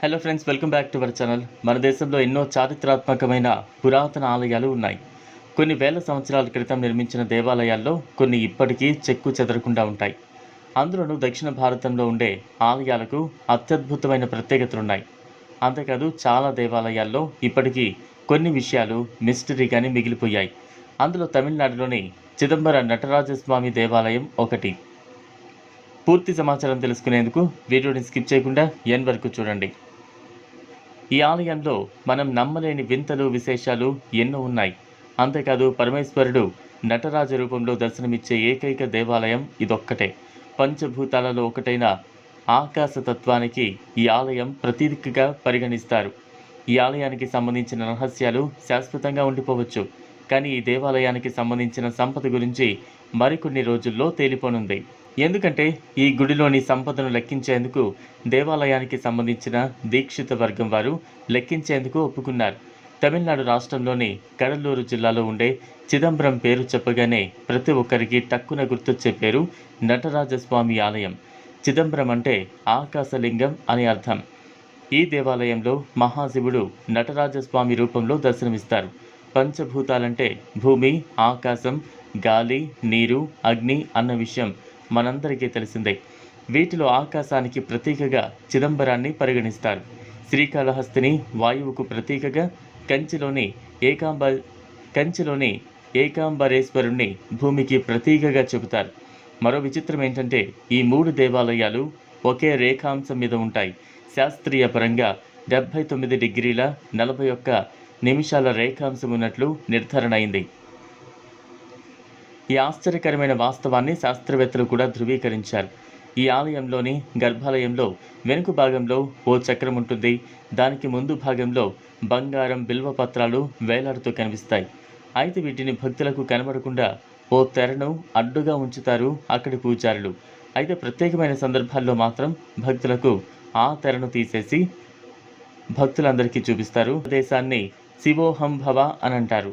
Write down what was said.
Hello friends welcome back to our channel మన దేశంలో ఎన్నో చారిత్రాత్మకమైన పురాతన ఆలయాలు ఉన్నాయి. కొన్ని వేల సంవత్సరాల క్రితం నిర్మించిన దేవాలయాల్లో కొన్ని ఇప్పటికీ చెక్కు చెదరకుండా ఉంటాయి. అందులోనూ దక్షిణ భారతంలో ఉండే ఆలయాలకు అత్యద్భుతమైన ప్రత్యేకతలున్నాయి. అంతేకాదు చాలా దేవాలయాల్లో ఇప్పటికీ కొన్ని విషయాలు మిస్టరీగానే మిగిలిపోయాయి. అందులో తమిళనాడులోని చిదంబర నటరాజస్వామి దేవాలయం ఒకటి. పూర్తి సమాచారం తెలుసుకునేందుకు వీడియోని స్కిప్ చేయకుండా ఎన్ వరకు చూడండి. ఈ ఆలయంలో మనం నమ్మలేని వింతలు విశేషాలు ఎన్నో ఉన్నాయి. అంతేకాదు పరమేశ్వరుడు నటరాజ రూపంలో దర్శనమిచ్చే ఏకైక దేవాలయం ఇదొక్కటే. పంచభూతాలలో ఒకటైన ఆకాశతత్వానికి ఈ ఆలయం ప్రతీకగా పరిగణిస్తారు. ఈ ఆలయానికి సంబంధించిన రహస్యాలు శాశ్వతంగా ఉండిపోవచ్చు. కానీ ఈ దేవాలయానికి సంబంధించిన సంపద గురించి మరికొన్ని రోజుల్లో తేలిపోనుంది. ఎందుకంటే ఈ గుడిలోని సంపదను లెక్కించేందుకు దేవాలయానికి సంబంధించిన దీక్షిత వర్గం వారు లెక్కించేందుకు ఒప్పుకున్నారు. తమిళనాడు రాష్ట్రంలోని కడలూరు జిల్లాలో ఉండే చిదంబరం పేరు చెప్పగానే ప్రతి ఒక్కరికి టక్కున గుర్తొచ్చే పేరు నటరాజస్వామి ఆలయం. చిదంబరం అంటే ఆకాశలింగం అని అర్థం. ఈ దేవాలయంలో మహాశివుడు నటరాజస్వామి రూపంలో దర్శనమిస్తారు. పంచభూతాలంటే భూమి ఆకాశం గాలి నీరు అగ్ని అన్న విషయం మనందరికీ తెలిసిందే. వీటిలో ఆకాశానికి ప్రతీకగా చిదంబరాన్ని పరిగణిస్తారు. శ్రీకాళహస్తిని వాయువుకు ప్రతీకగా కంచిలోని ఏకాంబ కంచిలోని ఏకాంబరేశ్వరుణ్ణి భూమికి ప్రతీకగా చెబుతారు. మరో విచిత్రం ఏంటంటే ఈ మూడు దేవాలయాలు ఒకే రేఖాంశం మీద ఉంటాయి. శాస్త్రీయ పరంగా డెబ్భై తొమ్మిది డిగ్రీల నలభై ఒక్క నిమిషాల రేఖాంశం ఉన్నట్లు నిర్ధారణ అయింది. ఈ ఆశ్చర్యకరమైన వాస్తవాన్ని శాస్త్రవేత్తలు కూడా ధృవీకరించారు. ఈ ఆలయంలోని గర్భాలయంలో వెనుక భాగంలో ఓ చక్రం ఉంటుంది. దానికి ముందు భాగంలో బంగారం బిల్వ పత్రాలు వేలాడుతూ కనిపిస్తాయి. అయితే వీటిని భక్తులకు కనబడకుండా ఓ తెరను అడ్డుగా ఉంచుతారు అక్కడి పూజారులు. అయితే ప్రత్యేకమైన సందర్భాల్లో మాత్రం భక్తులకు ఆ తెరను తీసేసి భక్తులందరికీ చూపిస్తారు. దేశాన్ని శివోహం భవ అని అంటారు.